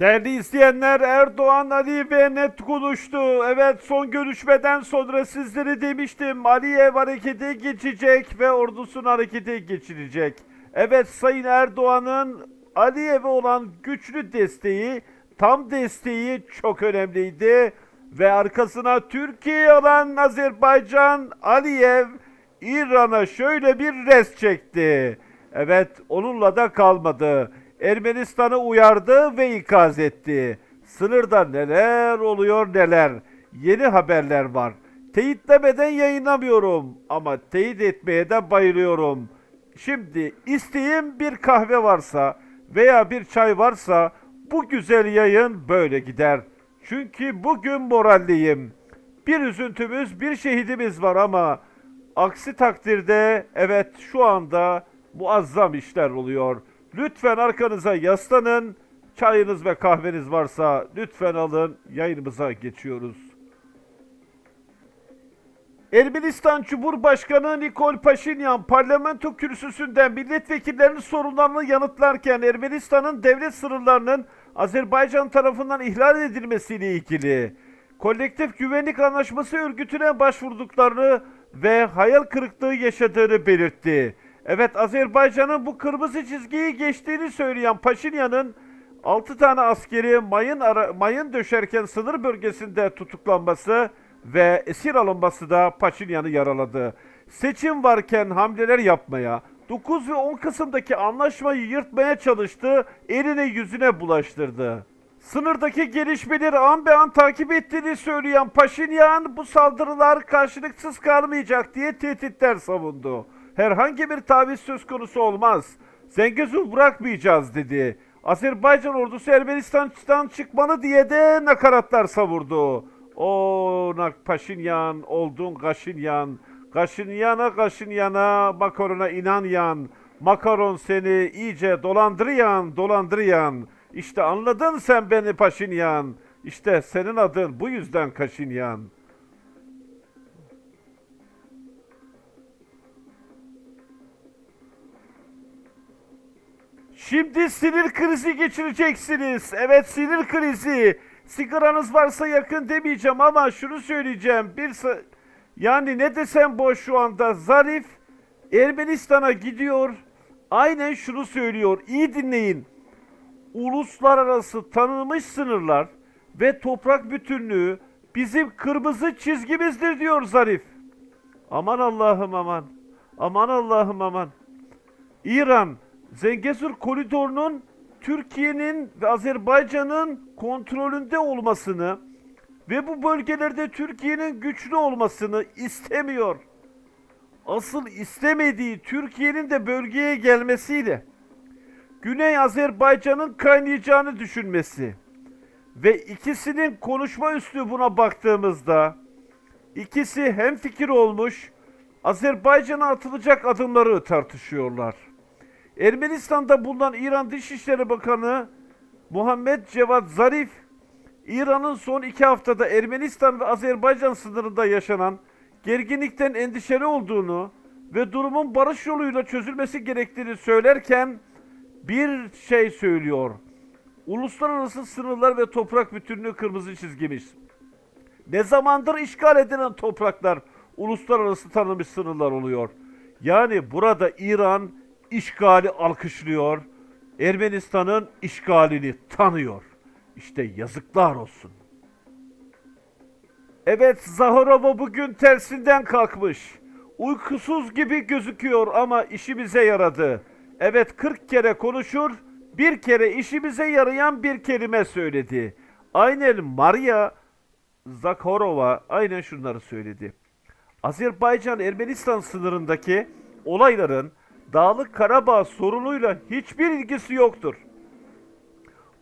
Değerli izleyenler Erdoğan Ali ve net konuştu. Evet son görüşmeden sonra sizlere demiştim Aliyev harekete geçecek ve ordusunu harekete geçirecek. Evet Sayın Erdoğan'ın Aliyev'e olan güçlü desteği, tam desteği çok önemliydi. Ve arkasına Türkiye alan Azerbaycan Aliyev İran'a şöyle bir res çekti. Evet onunla da kalmadı. Ermenistan'ı uyardı ve ikaz etti. Sınırda neler oluyor neler. Yeni haberler var. Teyitlemeden yayınlamıyorum ama teyit etmeye de bayılıyorum. Şimdi isteğim bir kahve varsa veya bir çay varsa bu güzel yayın böyle gider. Çünkü bugün moralliyim. Bir üzüntümüz, bir şehidimiz var ama aksi takdirde evet şu anda muazzam işler oluyor. Lütfen arkanıza yaslanın. Çayınız ve kahveniz varsa lütfen alın. Yayınımıza geçiyoruz. Ermenistan Cumhurbaşkanı Nikol Paşinyan parlamento kürsüsünden milletvekillerinin sorunlarını yanıtlarken Ermenistan'ın devlet sınırlarının Azerbaycan tarafından ihlal edilmesiyle ilgili kolektif güvenlik anlaşması örgütüne başvurduklarını ve hayal kırıklığı yaşadığını belirtti. Evet Azerbaycan'ın bu kırmızı çizgiyi geçtiğini söyleyen Paşinyan'ın 6 tane askeri mayın, ara, mayın döşerken sınır bölgesinde tutuklanması ve esir alınması da Paşinyan'ı yaraladı. Seçim varken hamleler yapmaya, 9 ve 10 Kasım'daki anlaşmayı yırtmaya çalıştı, eline yüzüne bulaştırdı. Sınırdaki gelişmeleri an be an takip ettiğini söyleyen Paşinyan bu saldırılar karşılıksız kalmayacak diye tehditler savundu. Herhangi bir taviz söz konusu olmaz. Zengezur bırakmayacağız dedi. Azerbaycan ordusu Ermenistan'dan çıkmalı diye de nakaratlar savurdu. O Paşinyan oldun Kaşinyan. Kaşinyana Kaşinyana makarona inan yan. Makaron seni iyice dolandırıyan dolandırıyan. İşte anladın sen beni Paşinyan. İşte senin adın bu yüzden Kaşinyan. Şimdi sinir krizi geçireceksiniz. Evet sinir krizi. Sigaranız varsa yakın demeyeceğim ama şunu söyleyeceğim. Bir yani ne desem boş şu anda. Zarif Ermenistan'a gidiyor. Aynen şunu söylüyor. İyi dinleyin. Uluslararası tanınmış sınırlar ve toprak bütünlüğü bizim kırmızı çizgimizdir diyor Zarif. Aman Allah'ım aman. Aman Allah'ım aman. İran, Zengezur koridorunun Türkiye'nin ve Azerbaycan'ın kontrolünde olmasını ve bu bölgelerde Türkiye'nin güçlü olmasını istemiyor. Asıl istemediği Türkiye'nin de bölgeye gelmesiyle Güney Azerbaycan'ın kaynayacağını düşünmesi ve ikisinin konuşma üslubuna baktığımızda ikisi hem fikir olmuş Azerbaycan'a atılacak adımları tartışıyorlar. Ermenistan'da bulunan İran Dışişleri Bakanı Muhammed Cevat Zarif, İran'ın son iki haftada Ermenistan ve Azerbaycan sınırında yaşanan gerginlikten endişeli olduğunu ve durumun barış yoluyla çözülmesi gerektiğini söylerken bir şey söylüyor. Uluslararası sınırlar ve toprak bütünlüğü kırmızı çizgimiz. Ne zamandır işgal edilen topraklar uluslararası tanınmış sınırlar oluyor. Yani burada İran işgali alkışlıyor. Ermenistan'ın işgalini tanıyor. İşte yazıklar olsun. Evet Zahorova bugün tersinden kalkmış. Uykusuz gibi gözüküyor ama işimize yaradı. Evet 40 kere konuşur, bir kere işimize yarayan bir kelime söyledi. Aynen Maria Zakharova aynen şunları söyledi. Azerbaycan-Ermenistan sınırındaki olayların Dağlık Karabağ sorunuyla hiçbir ilgisi yoktur.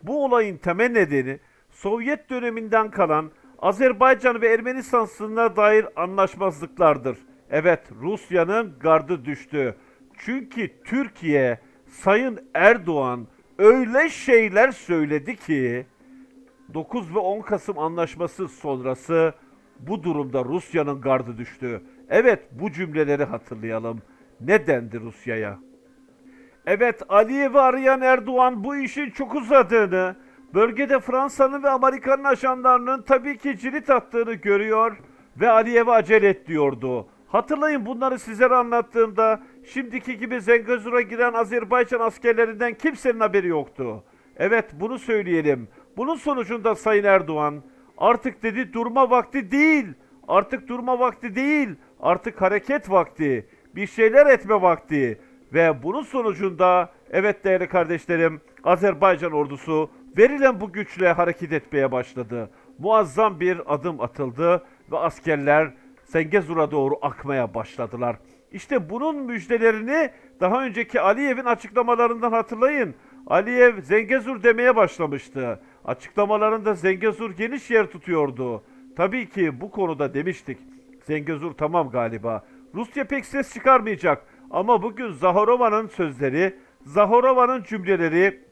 Bu olayın temel nedeni Sovyet döneminden kalan Azerbaycan ve Ermenistan sınırına dair anlaşmazlıklardır. Evet Rusya'nın gardı düştü. Çünkü Türkiye Sayın Erdoğan öyle şeyler söyledi ki 9 ve 10 Kasım anlaşması sonrası bu durumda Rusya'nın gardı düştü. Evet bu cümleleri hatırlayalım. Ne dendi Rusya'ya? Evet Aliyev'i arayan Erdoğan bu işin çok uzadığını, bölgede Fransa'nın ve Amerika'nın ajanlarının tabii ki cirit attığını görüyor ve Aliyev'e acele et diyordu. Hatırlayın bunları sizlere anlattığımda şimdiki gibi Zengezur'a giren Azerbaycan askerlerinden kimsenin haberi yoktu. Evet bunu söyleyelim. Bunun sonucunda Sayın Erdoğan artık dedi durma vakti değil. Artık durma vakti değil. Artık hareket vakti. Bir şeyler etme vakti. Ve bunun sonucunda evet değerli kardeşlerim Azerbaycan ordusu verilen bu güçle hareket etmeye başladı. Muazzam bir adım atıldı ve askerler Zengezur'a doğru akmaya başladılar. İşte bunun müjdelerini daha önceki Aliyev'in açıklamalarından hatırlayın. Aliyev Zengezur demeye başlamıştı. Açıklamalarında Zengezur geniş yer tutuyordu. Tabii ki bu konuda demiştik. Zengezur tamam galiba. Rusya pek ses çıkarmayacak. Ama bugün Zaharova'nın sözleri, Zaharova'nın cümleleri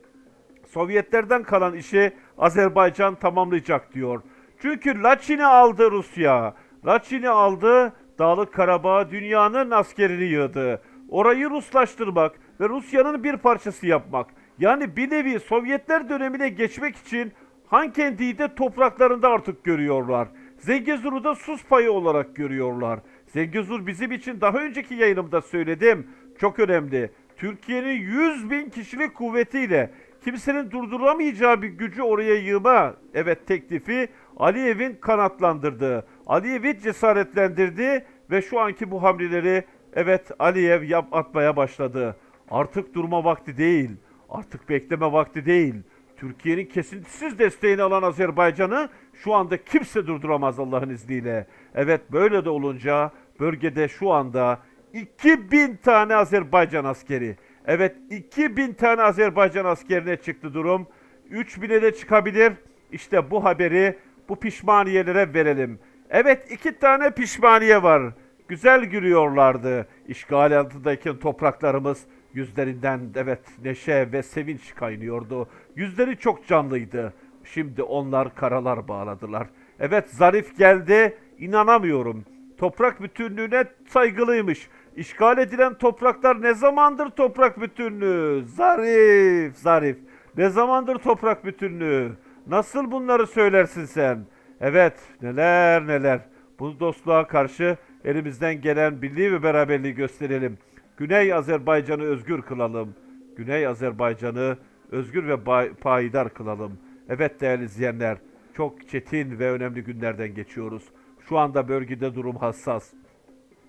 Sovyetlerden kalan işi Azerbaycan tamamlayacak diyor. Çünkü Laçin'i aldı Rusya. Laçin'i aldı, Dağlık Karabağ dünyanın askerini yığdı. Orayı Ruslaştırmak ve Rusya'nın bir parçası yapmak. Yani bir nevi Sovyetler dönemine geçmek için Hankendi'yi de topraklarında artık görüyorlar. Zengezur'u da sus payı olarak görüyorlar. Zengezur bizim için daha önceki yayınımda söyledim. Çok önemli. Türkiye'nin 100 bin kişilik kuvvetiyle kimsenin durduramayacağı bir gücü oraya yığma evet teklifi Aliyev'in kanatlandırdığı, Aliyev'i cesaretlendirdi ve şu anki bu hamleleri evet Aliyev yap atmaya başladı. Artık durma vakti değil, artık bekleme vakti değil. Türkiye'nin kesintisiz desteğini alan Azerbaycan'ı şu anda kimse durduramaz Allah'ın izniyle. Evet böyle de olunca bölgede şu anda 2000 tane Azerbaycan askeri. Evet 2000 tane Azerbaycan askerine çıktı durum. 3000'e de çıkabilir. İşte bu haberi bu pişmaniyelere verelim. Evet iki tane pişmaniye var. Güzel gülüyorlardı. İşgal altındayken topraklarımız yüzlerinden evet neşe ve sevinç kaynıyordu. Yüzleri çok canlıydı. Şimdi onlar karalar bağladılar. Evet zarif geldi. İnanamıyorum. Toprak bütünlüğüne saygılıymış. İşgal edilen topraklar ne zamandır toprak bütünlüğü? Zarif, zarif. Ne zamandır toprak bütünlüğü? Nasıl bunları söylersin sen? Evet, neler neler. Bu dostluğa karşı elimizden gelen birliği ve beraberliği gösterelim. Güney Azerbaycan'ı özgür kılalım. Güney Azerbaycan'ı özgür ve payidar kılalım. Evet değerli izleyenler, çok çetin ve önemli günlerden geçiyoruz. Şu anda bölgede durum hassas.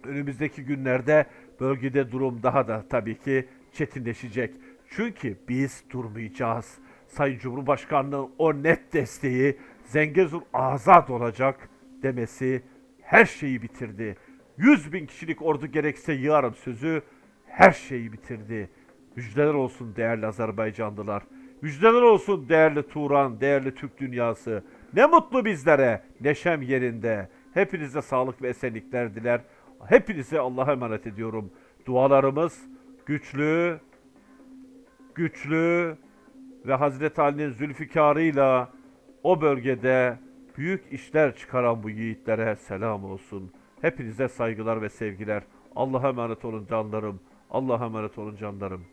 Önümüzdeki günlerde bölgede durum daha da tabii ki çetinleşecek. Çünkü biz durmayacağız. Sayın Cumhurbaşkanı'nın o net desteği Zengezur azat olacak demesi her şeyi bitirdi. 100 bin kişilik ordu gerekse yığarım sözü her şeyi bitirdi. Müjdeler olsun değerli Azerbaycanlılar. Müjdeler olsun değerli Turan, değerli Türk dünyası. Ne mutlu bizlere, neşem yerinde. Hepinize sağlık ve esenlikler diler. Hepinize Allah'a emanet ediyorum. Dualarımız güçlü, güçlü ve Hazreti Ali'nin zülfikarıyla o bölgede büyük işler çıkaran bu yiğitlere selam olsun. Hepinize saygılar ve sevgiler. Allah'a emanet olun canlarım. Allah'a emanet olun canlarım.